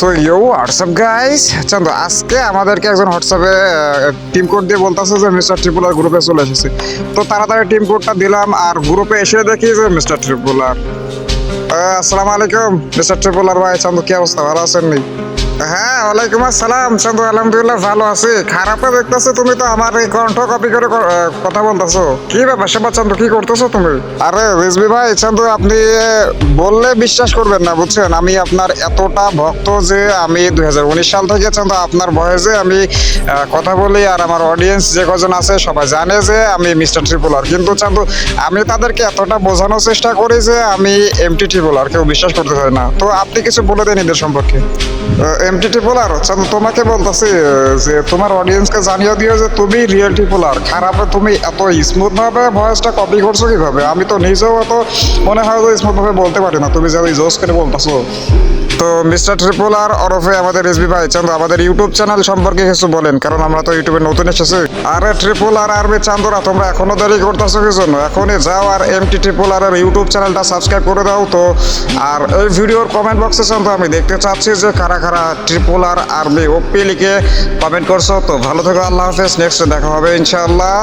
তো you WhatsApp guys চন্দ্র, আজকে আমাদেরকে একজন হোয়াটসঅ্যাপে টিম কোড দিয়ে বলতেছে যে মিস্টার ট্রিপুলার গ্রুপে চলে এসেছে। তো তাড়াতাড়ি টিম কোডটা দিলাম আর গ্রুপে এসে দেখি যে মিস্টার ট্রিপুলার আসসালামু আলাইকুম মিস্টার ট্রিপুলার ভাই, চন্দ্র, কি অবস্থা? ভালো আছেন নি? হ্যাঁ ওয়ালাইকুম আসসালাম। চন্দ্র আলহামদুলিল্লাহ ভালো আছি। খারাপে দেখতেছো তুমি তো আমার এই কণ্ঠ কপি করে কথা বলতেছো। কি ব্যাপার সেবা চন্দ্র কি করতেছো তুমি? আরে রিজবি ভাই চন্দ্র আপনি বললে বিশ্বাস করবেন না বুঝছেন? আমি আপনার এতটা ভক্ত যে আমি দু হাজার উনিশ সাল থেকে চন্দ্র আপনার ভয়েসে আমি কথা বলি আর আমার অডিয়েন্স যে কজন আছে সবাই জানে যে আমি মিস্টার ট্রিপুলার। কিন্তু চন্দ্র আমি তাদেরকে এতটা বোঝানোর চেষ্টা করি যে আমি এমটি ট্রিপুলার কেউ বিশ্বাস করতে চায় না। তো আপনি কিছু বলে দেন এদের সম্পর্কে। এমটি পোলার তোমাকে বলতেছি যে তোমার অডিয়েন্সকে জানিয়ে দিও যে তুমি রিয়েলটি পোলার খারাপে তুমি এত স্মুথ ভাবে ভয়েসটা কপি করছ কীভাবে? আমি তো নিজেও এত মনে হয় যে স্মুথ ভাবে বলতে পারি না, তুমি যে জোস করে বলতেছো। তো মিস্টার ট্রিপুলার ওরফে আমাদের এসবি ভাই চন্দ্র আমাদের ইউটিউব চ্যানেল সম্পর্কে কিছু বলেন, কারণ আমরা তো ইউটিউবে নতুন এসেছি। আরে ট্রিপুলার আরবি চান্দরা তোমরা এখনও দেরি করতেছো কি জন্য? এখনই যাও আর এমটি ট্রিপুলারের ইউটিউব চ্যানেলটা সাবস্ক্রাইব করে দাও তো। আর এই ভিডিওর কমেন্ট বক্সে চন্দ্র আমি দেখতে চাচ্ছি যে কারা কারা ট্রিপুলার আরবি ওপি লিখে কমেন্ট করছ। তো ভালো থেকো, আল্লাহ হাফেজ নেক্সট দেখা হবে ইনশাআল্লাহ।